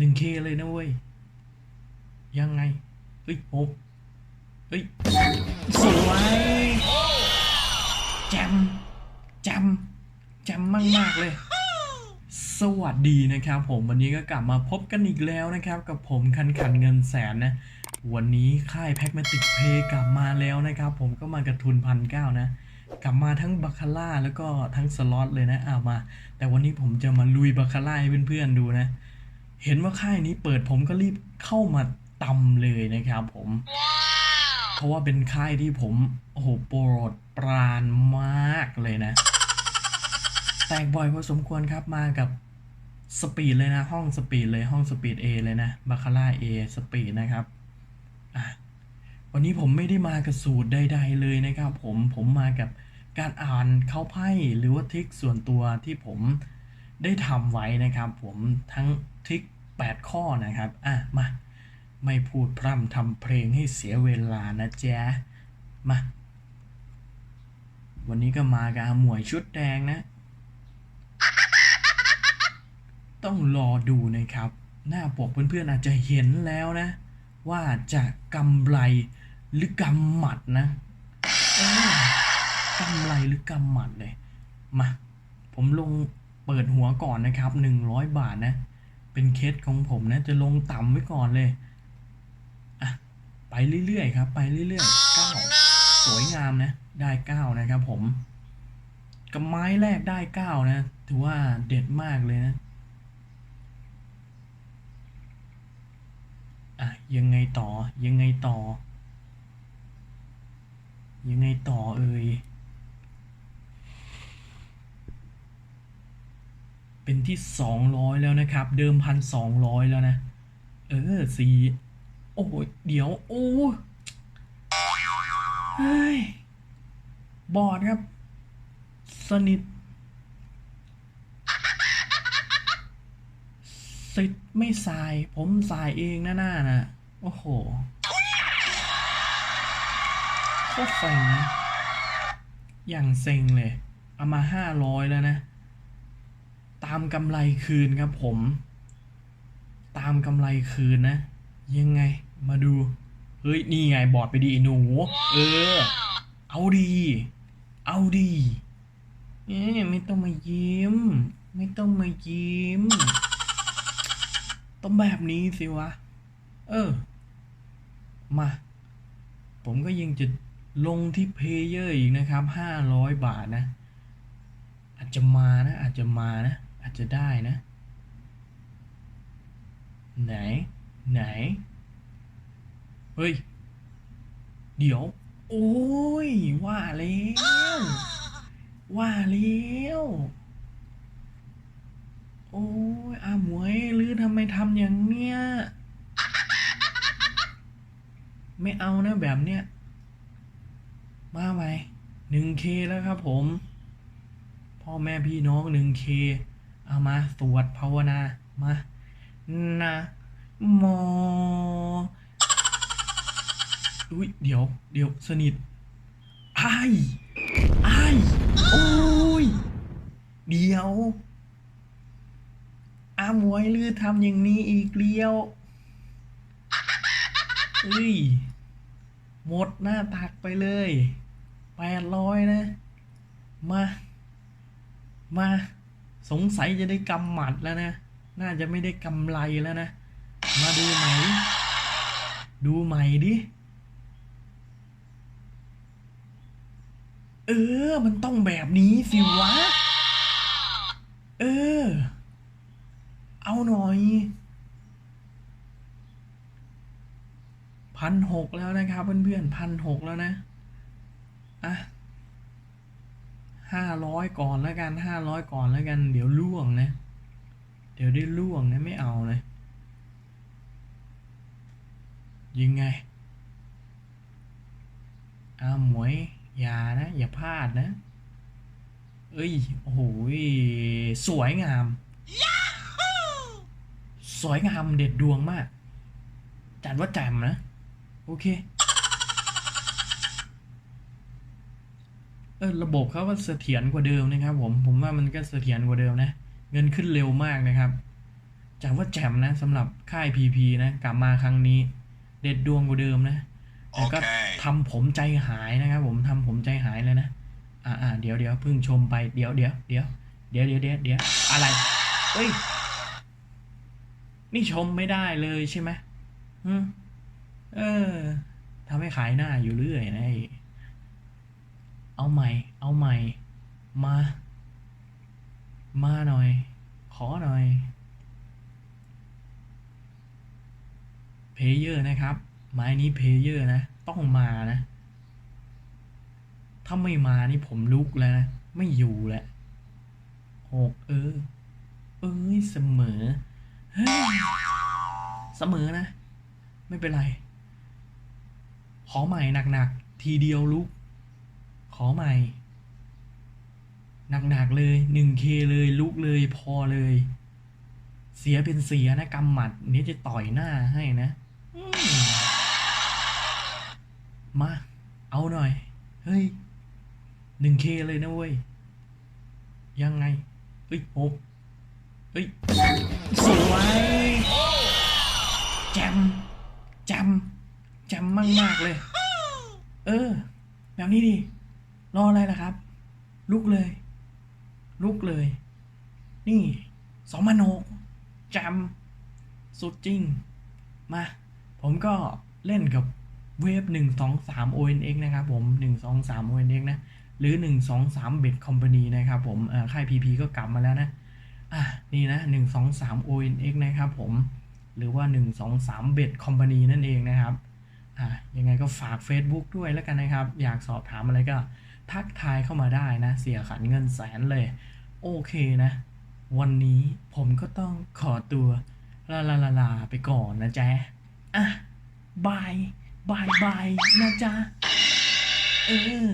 หนึ่งเคเลยนะเว้ย ยังไง เฮ้ยโอเฮ้ย สวยแจมแจมแจมมากมากเลย สวัสดีนะครับผมวันนี้ก็กลับมาพบกันอีกแล้วนะครับ กับผมคันขันเงินแสนนะ วันนี้ค่ายแพ็กมาติกเพย์กลับมาแล้วนะครับ ผมก็มากระทุนพันเก้านะกลับมาทั้งบาคาร่าแล้วก็ทั้งสล็อตเลยนะเอามา แต่วันนี้ผมจะมาลุยบาคาร่าให้เพื่อนๆดูนะ เห็นว่าค่ายนี้เปิดผมก็รีบเข้ามาตำเลยนะครับผม เพราะว่าเป็นค่ายที่ผมโอ้โหโปรดปรานมากเลยนะ แตกบ่อยพอสมควรครับมากับสปีดเลยนะ ห้องสปีดเลยห้องสปีด A เลยนะบาคาร่า A สปีดนะครับอะวันนี้ผมไม่ได้มากับสูตรใด ๆ เลยนะครับผมผมมากับการอ่านเข้าไพ่หรือว่าทริคส่วนตัวที่ผมได้ทำไว้นะครับ ผมทั้ง ทริค8ข้อนะครับ อะ มา ไม่พูดพร่ำทำเพลงให้เสียเวลานะแจ๊ะ มา วันนี้ก็มากับหมวยชุดแดงนะ ต้องรอดูนะครับ หน้าปกเพื่อนๆอาจจะเห็นแล้วนะ ว่าจะกำไรหรือกำหมัดนะกำไรหรือกำหมัดเลย มา ผมลงเปิดหัวก่อนนะครับหนึ่งร้อยบาทนะ เป็นเคสของผมนะ จะลงต่ำไว้ก่อนเลย อะ ไปเรื่อยๆครับ ไปเรื่อยๆเก้าสวยงามนะ ได้เก้านะครับผมกับไม้แรกได้เก้านะ ถือว่าเด็ดมากเลยนะ อะ ยังไงต่อ ยังไงต่อ ยังไงต่อเอ่ย เป็นที่สองร้อยแล้วนะครับ เดิมพันสองร้อยแล้วนะ เออสีโอ้ยเดี๋ยว โอ้ยบอดครับ สนิทสิทธิ์ไม่สาย ผมสายเองนะหน้านะ โอ้โหโคตรเซ็งนะอย่างเซ็งเลย เอามาห้าร้อยแล้วนะ ตามกำไรคืนครับผม ตามกำไรคืนนะ ยังไงมาดู เฮ้ย นี่ไงบอดไปดีหนู เออ เอาดี เอาดีเอ๊ไม่ต้องมายิ้ม ไม่ต้องมายิ้ม ต้องแบบนี้สิวะ เออ มา ผมก็ยังจะลงที่เพเยอร์อีกนะครับห้าร้อยบาทนะ อาจจะมานะ อาจจะมานะ จจะได้นะ ไหน ไหน เฮ้ย เดี๋ยว โอ้ย ว่าแล้ว ว่าแล้วโอ้ยอาหมวยหรือทำไมทำอย่างเนี้ย ไม่เอานะแบบเนี้ย มาไหมหนึ่งเคแล้วครับผม พ่อแม่พี่น้องหนึ่งเค เอามาสวดภาวนา มานะโมอุ้ยเดี๋ยว เดี๋ยวสนิทไอ้ายอ้โอ้ย เดี๋ยวอามวยลือทำอย่างนี้อีกเลี้ยวเอ้ย หมดหน้าตักไปเลยแปดร้อยนะ มา มา สงสัยจะได้กำหมัดแล้วนะ น่าจะไม่ได้กำไรแล้วนะ มาดูใหม่ ดูใหม่ดิ เออ มันต้องแบบนี้สิวะ เออ เอาหน่อยพันหกแล้วนะครับเพื่อนๆพันหกแล้วนะ อะ ห้าร้อยก่อนแล้วกันห้าร้อยก่อนแล้วกัน เดี๋ยวล่วงนะ เดี๋ยวได้ล่วงนะไม่เอาเลยยังไงอาหมวยอย่านะ อย่าพลาดนะ เอ้ย โอ้โหสวยงาม สวยงามเด็ดดวงมาก จัดว่าแจ่มนะ โอเค เออระบบเขาก็เสถียรกว่าเดิมนะครับ ผมผมว่ามันก็เสถียรกว่าเดิมนะ เงินขึ้นเร็วมากนะครับจัดว่าแจ่มนะสำหรับค่ายพีพีนะกลับมาครั้งนี้ เด็ดดวงกว่าเดิมนะแต่ก็โอเคทำผมใจหายนะครับผมทำผมใจหายเลยนะอ่าอ่าเดี๋ยวเดี๋ยวเพิ่งชมไปเดี๋ยวเดี๋ยวเดี๋ยวเดี๋ยวเดี๋ยวเดี๋ยวเดี๋ยวอะไรเอ้ยนี่ชมไม่ได้เลยใช่ไหมอืมเออทำให้ขายหน้าอยู่เรื่อยนะไอ้ เอาใหม่ เอาใหม่ มา มาหน่อย ขอหน่อยเพลเยอร์นะครับ ไม้นี้เพลเยอร์นะ ต้องมานะ ถ้าไม่มานี่ผมลุกแล้วนะ ไม่อยู่แหละหกเออ เอ้ยเสมอ เฮ้ย เสมอนะ ไม่เป็นไร ขอใหม่หนักๆ ทีเดียวลุก อใหม่ หนักๆเลย 1K เลยลุกเลยพอเลย เสียเป็นเสียนะกำหมัดเนี้ยจะต่อยหน้าให้นะ มา เอาหน่อย เฮ้ย 1K เลยนะเว้ย ยังไง เฮ้ยโอบเฮ้ย สวยจมแจมแจมมากมาก ๆ เลย เออ แบบนี้ดิ รออะไรล่ะครับ ลุกเลย ลุกเลย นี่สองพันหกจมสุดจริง มา ผมก็เล่นกับเวฟหนึ่งสองสาม ONX นะครับผมหนึ่งสองสาม ONX นะ หรือหนึ่งสองสามเบ็ดคอมพานีนะครับผมค่าย PP ก็กลับมาแล้วนะ อะ นี่นะหนึ่งสองสาม ONX นะครับผม หรือว่าหนึ่งสองสามเบ็ดคอมพานีนั่นเองนะครับ อะ ยังไงก็ฝาก Facebook ด้วยแล้วกันนะครับ อยากสอบถามอะไรก็ ทักทายเข้ามาได้นะ เสียขันเงินแสนเลย โอเคนะ วันนี้ผมก็ต้องขอตัวลาลาลาลาไปก่อนนะจ๊ะอะบายบายบายนะจ๊ะ เออ